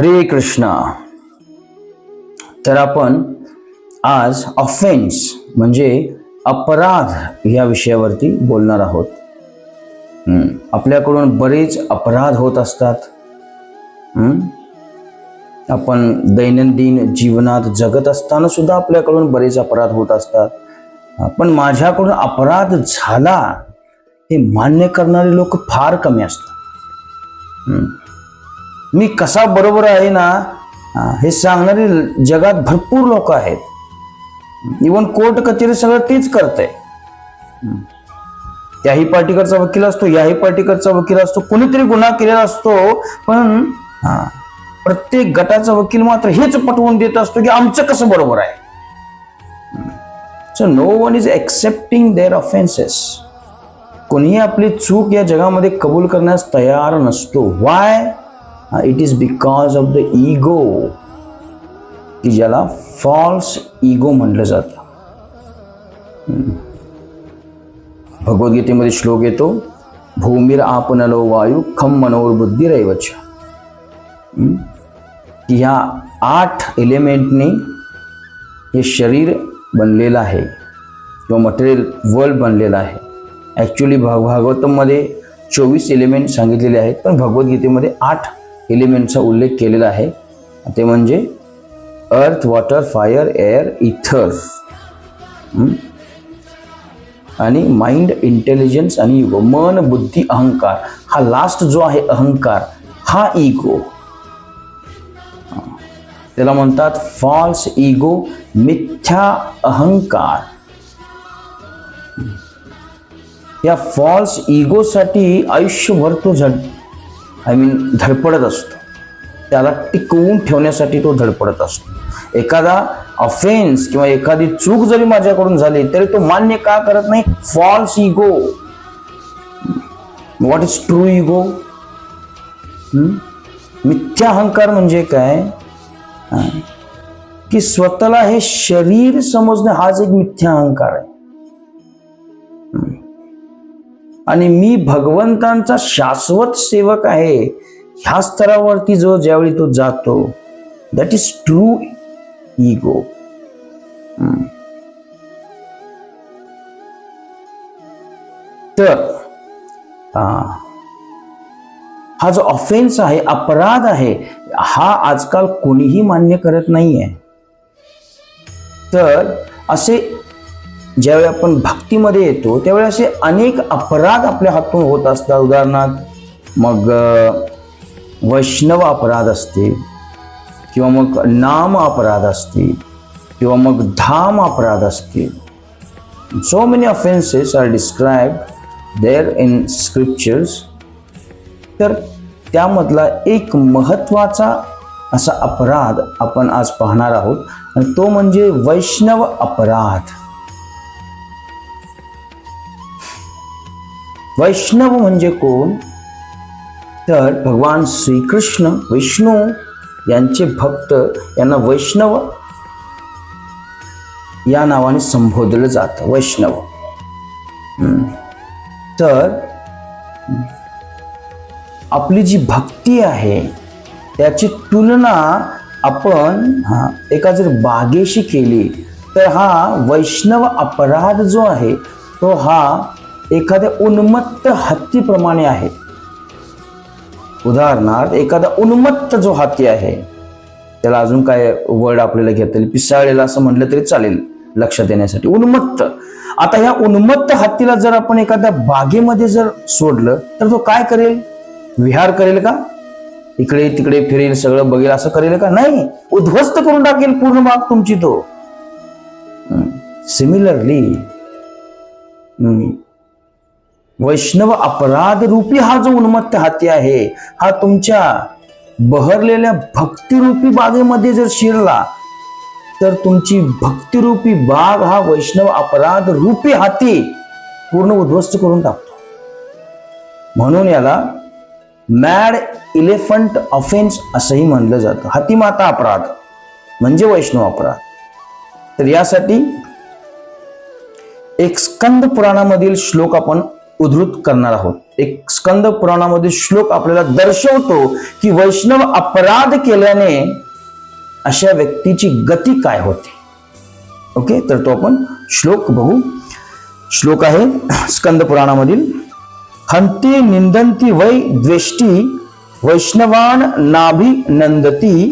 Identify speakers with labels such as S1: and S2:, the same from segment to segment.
S1: हरे कृष्णा. तर आपण आज ऑफेन्स म्हणजे अपराध या विषयावरती बोलणार आहोत. आपल्याकडून बरेच अपराध होत असतात. आपण दैनंदिन जीवनात जगत असताना सुद्धा आपल्याकडून बरेच अपराध होत असतात. पण माझ्याकडून अपराध झाला हे मान्य करणारे लोक फार कमी असतात. मी कसा बरोबर आहे ना हे सांगणारे जगात भरपूर लोक आहेत. इवन कोर्ट कचेरी सगळं तेच करतंय. आहे त्याही पार्टीकडचा वकील असतो याही पार्टीकडचा वकील असतो कोणीतरी गुन्हा केलेला असतो पण प्रत्येक गटाचा वकील मात्र हेच पटवून देत असतो की आमचं कसं बरोबर आहे. So no one is accepting their offences कोणीही आपली चूक या जगामध्ये कबूल करण्यास तयार नसतो. Why it is because of the ego की ज्याला फॉल्स इगो म्हटलं जातं. भगवद्गीतेमध्ये श्लोक येतो भूमीर आपणलो वायू खम मनोर बुद्धी रैवच की ह्या आठ एलिमेंटने हे शरीर बनलेलं आहे किंवा मटेरियल वर्ल्ड बनलेलं आहे. ॲक्च्युली भाग भागवतममध्ये चोवीस एलिमेंट सांगितलेले आहेत पण भगवद्गीतेमध्ये आठ एलिमेंटचा उल्लेख केलेला आहे. ते म्हणजे अर्थ वॉटर फायर एअर इथर आणि माइंड इंटेलिजन्स आणि इगो मन बुद्धी अहंकार. हा लास्ट जो आहे अहंकार हा इगो त्याला म्हणतात फॉल्स इगो मिथ्या अहंकार. या फॉल्स इगोसाठी आयुष्यभर तो झड आय मीन धडपडत असतो. त्याला टिकवून ठेवण्यासाठी तो धडपडत असतो. एखादा ऑफेन्स किंवा एखादी चूक जरी माझ्याकडून झाली तरी तो मान्य का करत नाही? False ego what is true ego मिथ्या अहंकार म्हणजे काय? की स्वतःला हे शरीर समजणं हाच एक मिथ्या अहंकार आहे. आणि मी भगवंतांचा शाश्वत सेवक आहे ह्या स्तरावरती जो ज्यावेळी तो जातो दॅट इज ट्रू इगो तर हा जो ऑफेन्स आहे अपराध आहे हा आजकाल कोणीही मान्य करत नाहीये. तर असे ज्यावेळी आपण भक्तीमध्ये येतो त्यावेळी असे अनेक अपराध आपल्या हातून होत असतात. उदाहरणार्थ मग वैष्णव अपराध असते किंवा मग नाम अपराध असते किंवा मग धाम अपराध असते. So many offences are describe there in scriptures तर त्यामधला एक महत्त्वाचा असा अपराध आपण आज पाहणार आहोत. आणि तो म्हणजे वैष्णव अपराध. वैष्णव म्हणजे कोण? तर भगवान श्रीकृष्ण विष्णू यांचे भक्त यांना वैष्णव या नावाने संबोधलं जातं वैष्णव. तर आपली जी भक्ती आहे त्याची तुलना आपण एका जर बागेशी केली तर हा वैष्णव अपराध जो आहे तो हा एखाद्या उन्मत्त हत्तीप्रमाणे आहे. उदाहरणार्थ एखादा उन्मत्त जो हत्ती आहे त्याला अजून काय वर्ड आपल्याला घेता येईल? पिसाळलेला असं म्हटलं तरी चालेल लक्षात येण्यासाठी. उन्मत्त. आता ह्या उन्मत्त हत्तीला जर आपण एखाद्या बागेमध्ये जर सोडलं तर तो काय करेल? विहार करेल का? इकडे तिकडे फिरेल सगळं बघेल असं करेल का? नाही. उद्ध्वस्त करून टाकेल पूर्ण बाग तुमची तो. सिमिलरली वैष्णव अपराध रूपी हा जो उन्मत्त हाती आहे हा तुमच्या बहरलेल्या भक्तिरूपी बागेमध्ये जर शिरला तर तुमची भक्तिरूपी बाग हा वैष्णव अपराध रूपी हाती पूर्ण उद्ध्वस्त करून टाकतो. म्हणून याला मॅड इलेफंट ऑफेन्स असंही म्हणलं जातं. हातीमाता अपराध म्हणजे वैष्णव अपराध. तर यासाठी एक स्कंद पुराणामधील श्लोक आपण उद्धृत करणार आहोत. एक स्कंद पुराणामध्ये श्लोक आपल्याला दर्शवतो की वैष्णव अपराध केल्याने अशा व्यक्तीची गती काय होते. ओके? तर तो आपण श्लोक बघू. श्लोक आहे स्कंद पुराणामधील हंती निंदंती वै द्वेष्टी वैष्णवान नाभी नंदती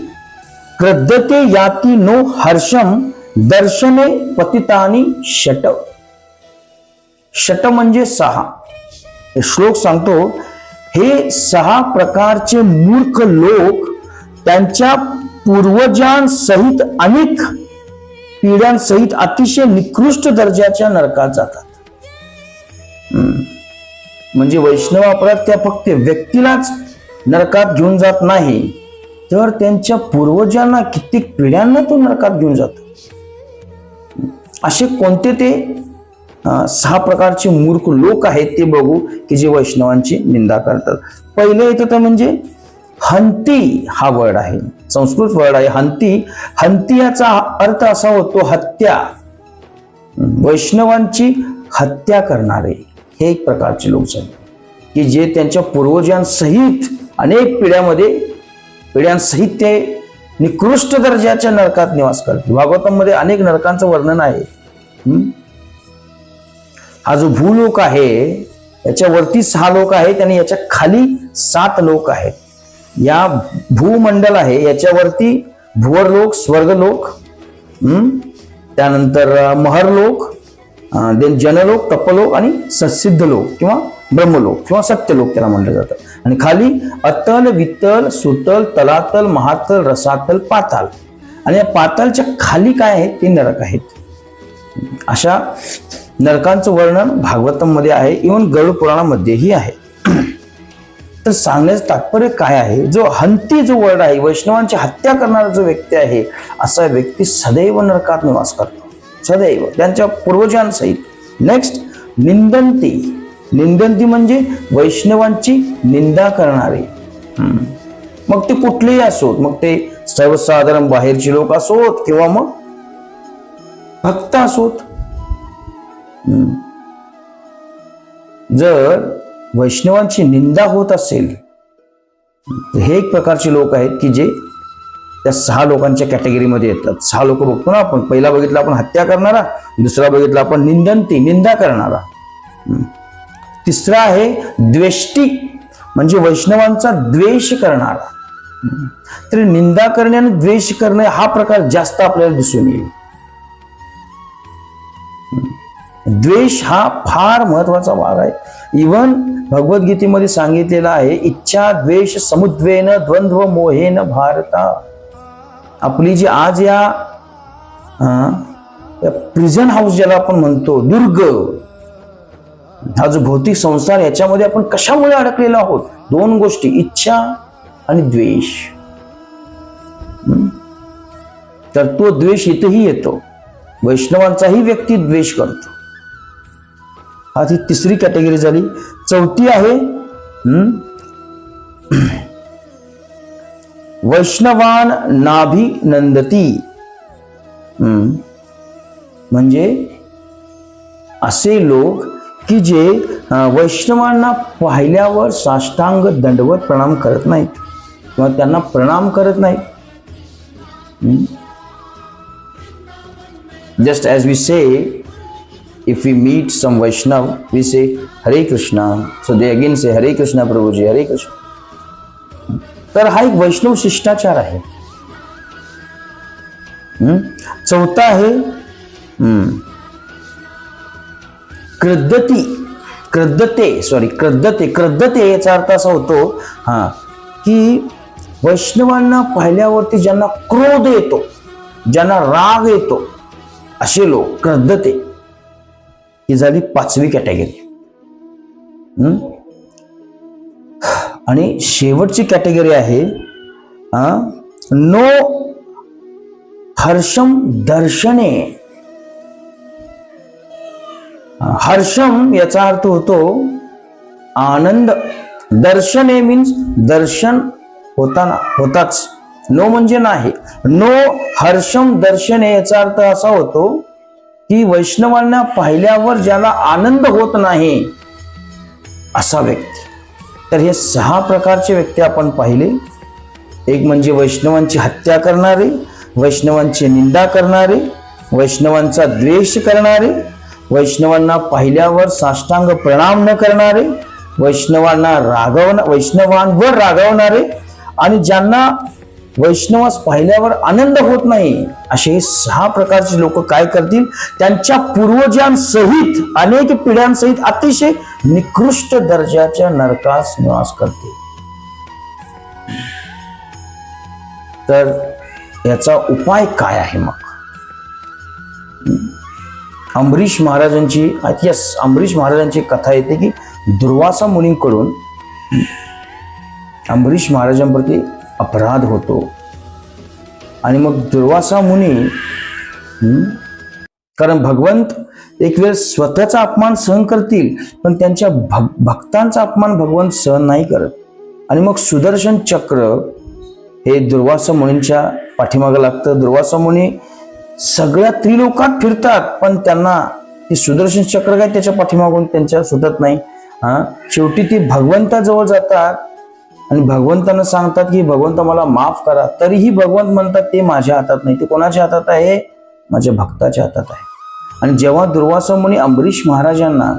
S1: क्रद्यते याती नो हर्षम दर्शने पतितानी शट. शट म्हणजे सहा. श्लोक सांगतो हे सहा प्रकारचे मूर्ख लोक त्यांच्या पूर्वजांसहित अनेक पिढ्यांसहित अतिशय निकृष्ट दर्जाच्या नरकात जातात. म्हणजे वैष्णवापरात त्या फक्त व्यक्तीलाच नरकात घेऊन जात नाही तर त्यांच्या पूर्वजांना कित्येक पिढ्यांना तो नरकात घेऊन जातो. असे कोणते ते? सहा प्रकारचे मूर्ख लोक आहेत ते बघू की जे वैष्णवांची निंदा करतात. पहिले येतं तर म्हणजे हंती हा वर्ड आहे. संस्कृत वर्ड आहे हंती. हंती याचा अर्थ असा होतो हत्या. वैष्णवांची हत्या करणारे. हे एक प्रकारचे लोक झाले. की जे त्यांच्या पूर्वजांसहित अनेक पिढ्यामध्ये पिढ्यांसहित ते निकृष्ट दर्जाच्या नरकात निवास करतात. भागवतामध्ये अनेक नरकांचं वर्णन आहे. हा जो भूलोक आहे याच्यावरती सहा लोक आहेत आणि याच्या खाली सात लोक आहेत. या भूमंडल आहे याच्यावरती भुवरलोक स्वर्गलोक त्यानंतर महरलोक देन जनलोक तपलोक आणि ससिद्ध लोक किंवा ब्रह्मलोक किंवा सत्यलोक त्याला म्हटलं जातं. आणि खाली अतल वितल सुतल तलातल महातल रसातल पाताल. आणि या पातालच्या खाली काय आहे ते नरक आहेत. अशा नरकांचं वर्णन भागवतमध्ये आहे इवन गरुड पुराणामध्येही आहे. तर सांगण्याचं तात्पर्य काय आहे? जो हंती जो वर्ड आहे वैष्णवांची हत्या करणारा जो व्यक्ती आहे असा व्यक्ती सदैव नरकात निवास करतो. सदैव. त्यांच्या पूर्वजांसहित. नेक्स्ट निंदंती. निंदंती म्हणजे वैष्णवांची निंदा करणारे. हम्म. मग ते कुठलेही असोत मग ते सर्वसाधारण बाहेरचे लोक असोत किंवा मग भक्त असोत. जर वैष्णवांची निंदा होत असेल तर हे एक प्रकारचे लोक आहेत की जे त्या सहा लोकांच्या कॅटेगरीमध्ये येतात. सहा लोक बघतो ना आपण. पहिला बघितला आपण हत्या करणारा दुसरा बघितला आपण निंदंती निंदा करणारा. तिसरा आहे द्वेष्टी म्हणजे वैष्णवांचा द्वेष करणारा. तर निंदा करणे आणि द्वेष करणे हा प्रकार जास्त आपल्याला दिसून येईल. द्वेष हा फार महत्त्वाचा भाग आहे. इवन भगवद्गीतेमध्ये सांगितलेला आहे इच्छा द्वेष समुद्वेन द्वंद्व मोहेन भारता. आपली जी आज या प्रिझन हाऊस ज्याला आपण म्हणतो दुर्ग हा जो भौतिक संसार याच्यामध्ये आपण कशामुळे अडकलेलो आहोत? दोन गोष्टी इच्छा आणि द्वेष. तर तो द्वेष इथेही येतो. वैष्णवांचाही व्यक्ती द्वेष करतो. आज ती तिसरी कॅटेगरी झाली. चौथी आहे वैष्णवान नाभी नंदती. हम्म, म्हणजे असे लोक की जे वैष्णवांना पाहिल्यावर साष्टांग दंडवत प्रणाम करत नाहीत. किंवा त्यांना प्रणाम करत नाहीत. Just as we say if we meet some vaishnav we say hare krishna. So they again say hare krishna prabhuji hare krishna. तर हा एक वैष्णव शिष्टाचार आहे. हम्म? चौथा आहे हम्म, क्रद्धते. सॉरी क्रद्धते. क्रद्धते याचा अर्थ असा होतो हा की वैष्णवांना पाहिल्यावरती ज्यांना क्रोध येतो ज्यांना राग येतो असे लोक क्रद्धते. ही झाली पाचवी कॅटेगरी. आणि शेवटची कॅटेगरी आहे नो हर्षम दर्शने. हर्षम याचा अर्थ होतो आनंद. दर्शने मीन्स दर्शन होताना होताच. नो म्हणजे नाही. नो हर्षम दर्शने याचा अर्थ असा होतो की वैष्णवांना पाहिल्यावर ज्याला आनंद होत नाही असा व्यक्ती. तर हे सहा प्रकारचे व्यक्ती आपण पाहिले. एक म्हणजे वैष्णवांची हत्या करणारे वैष्णवांची निंदा करणारे वैष्णवांचा द्वेष करणारे वैष्णवांना पाहिल्यावर साष्टांग प्रणाम न करणारे वैष्णवांना रागवण वैष्णवांवर रागवणारे आणि ज्यांना वैष्णवास पाहिल्यावर आनंद होत नाही. असे सहा प्रकारचे लोक काय करतील? त्यांच्या पूर्वजांसहित अनेक पिढ्यांसहित अतिशय निकृष्ट दर्जाच्या नरकास निवास करतील. तर याचा उपाय काय आहे मग? अंबरीश महाराजांची यस अंबरीश महाराजांची कथा येते की दुर्वासा मुनींकडून अंबरीश महाराजांप्रती अपराध होतो. आणि मग दुर्वासा मुनी कारण भगवंत एक वेळ स्वतःचा अपमान सहन करतील पण त्यांच्या भक्तांचा अपमान भगवंत सहन नाही करत. आणि मग सुदर्शन चक्र हे दुर्वासा मुनींच्या पाठीमागं लागतं. दुर्वासा मुनी सगळ्या त्रिलोकात फिरतात पण त्यांना ते सुदर्शन चक्र काय त्याच्या पाठीमागून त्यांच्या सुटत नाही. हा शेवटी ते भगवंताजवळ जातात आणि भगवंतांना सांगतात की भगवंत मला माफ करा. तरीही भगवंत म्हणतात ते माझ्या हातात नाही. ते कोणाच्या हातात आहे? माझ्या भक्ताच्या हातात आहे. आणि जेव्हा दुर्वासा मुनी अंबरीश महाराजांना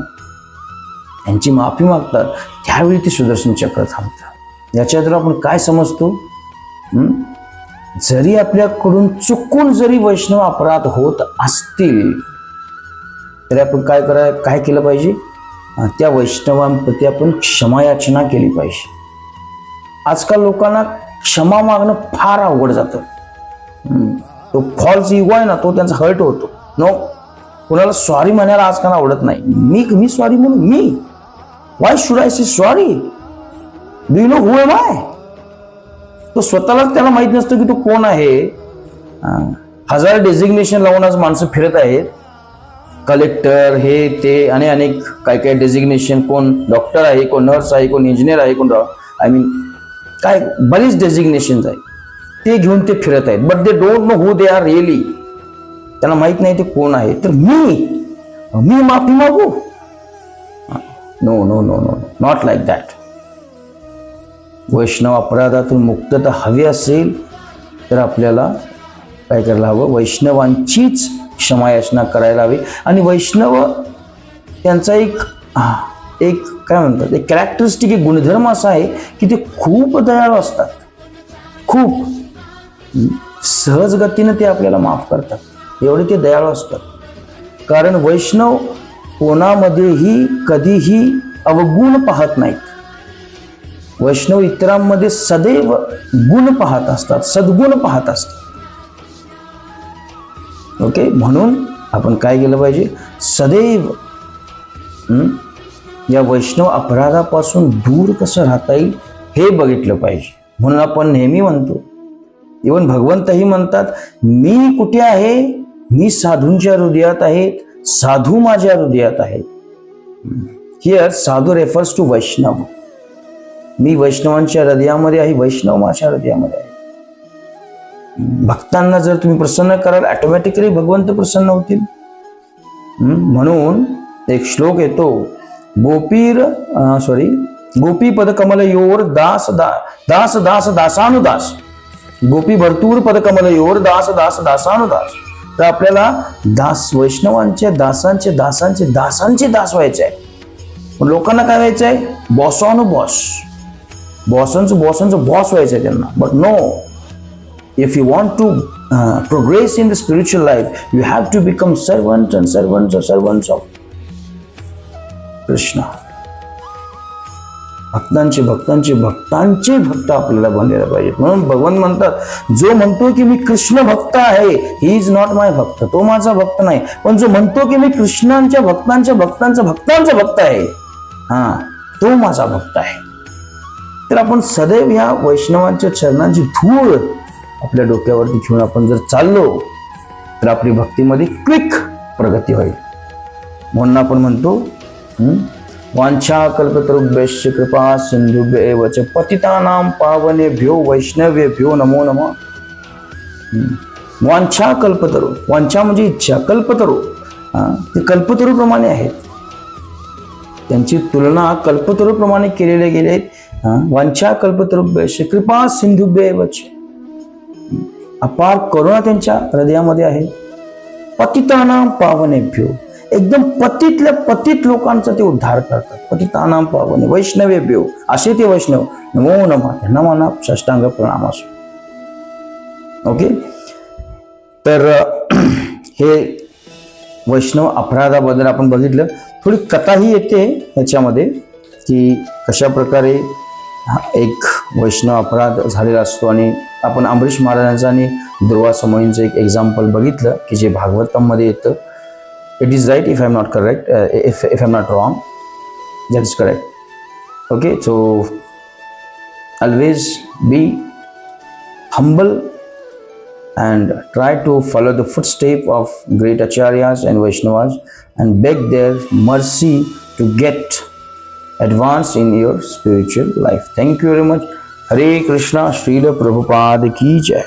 S1: यांची माफी मागतात त्यावेळी ते सुदर्शन चक्र थांबतात. याच्यातून आपण काय समजतो जरी आपल्याकडून चुकून जरी वैष्णव अपराध होत असतील तरी आपण काय करा काय केलं पाहिजे? त्या वैष्णवांप्रती आपण क्षमायाचना केली पाहिजे. आजकाल लोकांना क्षमा मागणं फार अवघड जातं. तो फॉल्स इगो आहे ना तो त्यांचा हर्ट होतो. नो कुणाला सॉरी म्हणायला आजकाल आवडत नाही. मी मी सॉरी म्हणून मी. Why should I say sorry do you know who am I तो स्वतःलाच त्याला माहीत नसतं की तो कोण आहे. हजार डेझिग्नेशन लावून आज माणसं फिरत आहेत. कलेक्टर हे ते आणि अनेक काय काय डेझिग्नेशन कोण डॉक्टर आहे कोण नर्स आहे कोण इंजिनियर आहे कोण आय मीन काय बरीच डेझिग्नेशन आहे ते घेऊन ते फिरत आहेत. But they don't know who they are really त्यांना माहीत नाही ते कोण आहे. तर मी मी माफी मागू? No no no no not like that Vaishnav अपराधातून मुक्तता हवी असेल तर आपल्याला काय करायला हवं? वैष्णवांचीच क्षमायाचना करायला हवी. आणि वैष्णव त्यांचा एक एक काय म्हणतात एक कॅरेक्टरिस्टिक एक गुणधर्म असा आहे की ते खूप दयाळू असतात. खूप. सहज गतीनं ते आपल्याला माफ करतात. एवढे ते दयाळू असतात. कारण वैष्णव कोणामध्येही कधीही अवगुण पाहत नाहीत. वैष्णव इतरांमध्ये सदैव गुण पाहत असतात सद्गुण पाहत असतात. ओके? म्हणून आपण काय केलं पाहिजे? सदैव या वैष्णव अपराधापासून दूर कसं राहता येईल हे बघितलं पाहिजे. म्हणून आपण नेहमी म्हणतो इवन भगवंतही म्हणतात मी कुठे आहे? मी साधूंच्या हृदयात आहेत साधू माझ्या हृदयात आहेत. हिअर साधू रेफर्स टू वैष्णव. मी वैष्णवांच्या हृदयामध्ये आहे वैष्णव माझ्या हृदयामध्ये आहे. भक्तांना जर तुम्ही प्रसन्न कराल ऑटोमॅटिकली भगवंत प्रसन्न होतील. म्हणून एक श्लोक येतो गोपीर सॉरी गोपी पद कमल योर दास दा दास दास दासानुदास. गोपी भरतूर पद कमल योर दास दास दासानुदास. तर आपल्याला दास वैष्णवांच्या दासांचे दासांचे दासांचे दास व्हायचे आहे. पण लोकांना काय व्हायचं आहे? बॉसॉन बॉस. बॉसांचं बॉसांचं बॉस व्हायचं आहे त्यांना. But no if you want to uh, progress in the spiritual life, you have to become servants and servants or servants of Krishna. भक्तांचे भक्तांचे भक्तांचे भक्त आपल्याला बनलेला पाहिजेत म्हणून भगवान म्हणतात जो म्हणतो की मी कृष्ण भक्त आहे ही इज नॉट माय भक्त. तो माझा भक्त नाही. पण जो म्हणतो की मी कृष्णांच्या भक्तांच्या भक्तांचा भक्तांचा भक्त आहे हा तो माझा भक्त आहे. तर आपण सदैव या वैष्णवांच्या चरणांची धूळ आपल्या डोक्यावरती घेऊन आपण जर चाललो तर आपली भक्तीमध्ये क्विक प्रगती होईल. म्हणून आपण म्हणतो हं? कल्पतरुभ्यश्च कृपा सिन्धुभ्य एव च पतितानां पावनेभ्यो वैष्णवेभ्यो नमो नमः। वांछा कल्पतरू वांछा म्हणजे इच्छा कल्पतरू ते कल्पतरूप्रमाणे आहेत. त्यांची तुलना कल्पतरूप्रमाणे केलेले गेले वांछा कल्पतरुभ्य कृपा सिंधुभ्य वच अपार करुणा त्यांच्या हृदयामध्ये आहे. पतितानां पावनेभ्यो एकदम पतितल्या पतित लोकांचा ते उद्धार करतात. पतितानाम पावने. वैष्णवेभ्यो असे ते वैष्णव. नमो नमा. त्यांना म्हणा षष्टांग प्रणाम असो. ओके? तर हे वैष्णव अपराधाबद्दल आपण बघितलं. थोडी कथाही येते ह्याच्यामध्ये की कशा प्रकारे हा एक वैष्णव अपराध झालेला असतो. आणि आपण अमरीश महाराजांचं आणि दुर्वासमईंचं एक एक्झाम्पल बघितलं की जे भागवतममध्ये येतं. it is right if i'm not correct uh, if if i'm not wrong. That is correct. Okay so always be humble and try to follow the footstep of great acharyas and vaishnavas and beg their mercy to get advanced in your spiritual life. Thank you very much. Hare krishna Sri prabhupada ki jai.